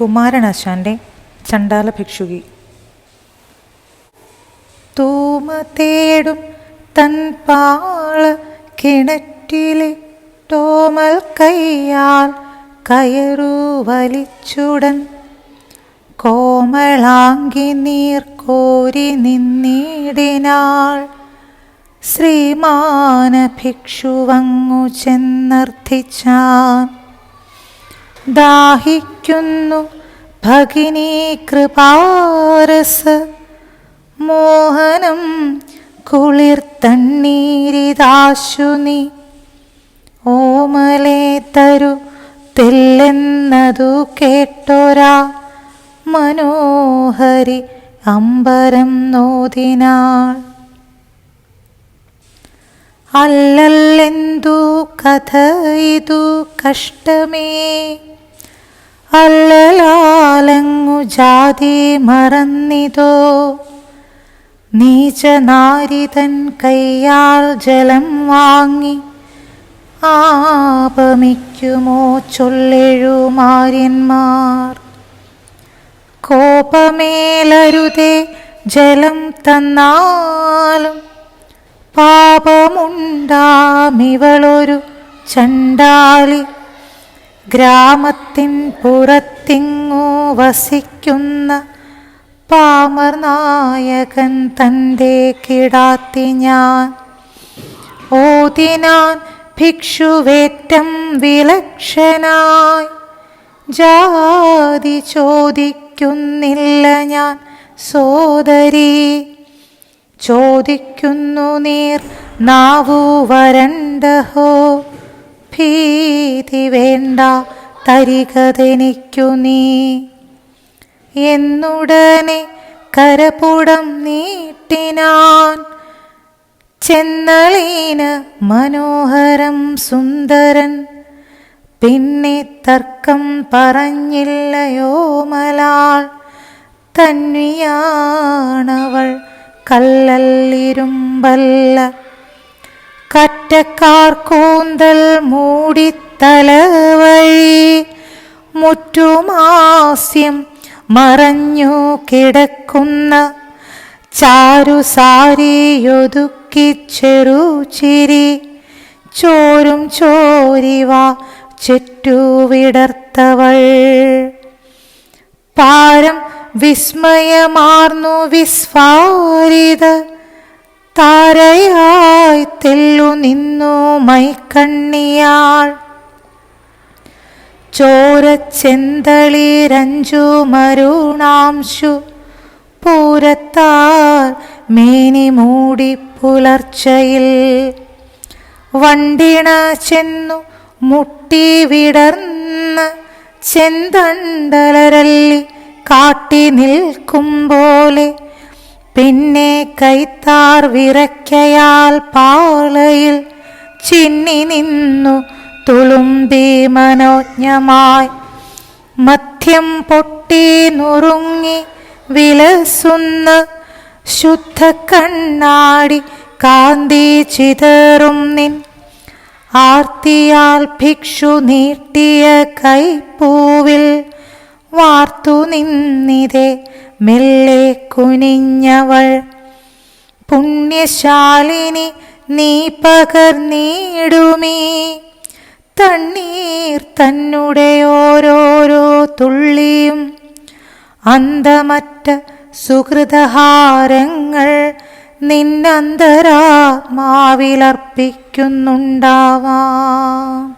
കുമാരനാശാന്റെ ചണ്ടാല ഭിക്ഷുകി. തൂമ തേടും തൻ പാള കിണറ്റിലെ ടോമൽ കയ്യാൽ കയറു വലിച്ചുടൻ. കോമളാങ്കി നീർ കോരി നിന്നിടിനാൾ ശ്രീമാന ഭിക്ഷുവങ്ങു ചെന്നർത്ഥിച്ചാൻ. ദാഹിക്കുന്നു. ഭഗിനി കൃപാരസ. മോഹനം കുളിർ തണ്ണീരിതാശു നീ ഓമലേ തരു തെല്ലെന്നതു കേട്ടോരാ. മനോഹരി അമ്പരം നോദിനാൾ അല്ലല്ലെന്തു കഥ ഇതു കഷ്ടമേ. അല്ലലാലങ്ങു ജാതി മറന്നിതോ? നീചനാരിതൻ കയ്യാൽ ജലം വാങ്ങി ആപമിക്കുമോ ചൊല്ലെഴുമാര്യന്മാർ? കോപമേലരുതേ ജലം തന്നാലും പാപമുണ്ടാമിവളൊരു ചണ്ടാളി ഗ്രാമത്തിൻ പുറത്തിങ്ങു വസിക്കുന്ന പാമർ നായകൻ തന്റെ കിടാത്തി ഞാൻ. ഓതിനാൻ ഭിക്ഷുവേറ്റം വിലക്ഷനായി. ജാതി ചോദിക്കുന്നില്ല ഞാൻ സോദരി. ചോദിക്കുന്നു നീർ നാവു വരണ്ടഹോ. ഭീതി വേണ്ട തരികതെനിക്കു നീ എന്നുടനെ കരപുടം നീട്ടിനാൻ ചെന്നളീന് മനോഹരം സുന്ദരൻ. പിന്നെ തർക്കം പറഞ്ഞില്ലയോ മലാൾ. തന്നിയാണവൾ കല്ലല്ലിരുമ്പല്ല കറ്റക്കാർ കൂന്തൽ മൂടിത്തലവഴി മുറ്റുമാസ്യം മറഞ്ഞു കിടക്കുന്ന ചാരുസാരിയൊതുക്കി ചെറുചിരി ചോരും. ചോരിവ ചുറ്റുവിടർത്തവൾ പാരം വിസ്മയമാർന്നു വിസ്ഫാരിത താരയായി തെല്ലു നിന്നു മൈക്കണ്ണിയാൾ. ചോരച്ചെന്തളിരഞ്ചു മരുണാംശു. പൂരത്താർ മേനി മൂടി പുലർച്ചയിൽ. വണ്ടിണ ചെന്നു മുട്ടി വിടർന്ന് ചെന്തണ്ടലരല്ലി കാട്ടി നിൽക്കും പോലെ പിന്നെ കൈത്താർ വിറയ്ക്കയാൽ പാളയിൽ ചിന്നി നിന്നു തുളുമ്പി മനോജ്ഞമായി. മധ്യം പൊട്ടി നുറുങ്ങി വിലസുന്ന ശുദ്ധ കണ്ണാടി കാന്തി ചിതറും നിൻ. ആർത്തിയാൽ ഭിക്ഷു നീട്ടിയ കൈപ്പൂവിൽ വാർത്തു നിന്നിതേ മെല്ലെ കുനിഞ്ഞവൾ പുണ്യശാലിനി നീ പകർന്നിടുമീ. തണ്ണീർ തന്നെ ഓരോരോ തുള്ളിയും. അന്തമറ്റ സുഹൃതഹാരങ്ങൾ നിന്നന്തരാത്മാവിലർപ്പിക്കുന്നുണ്ടാവാം.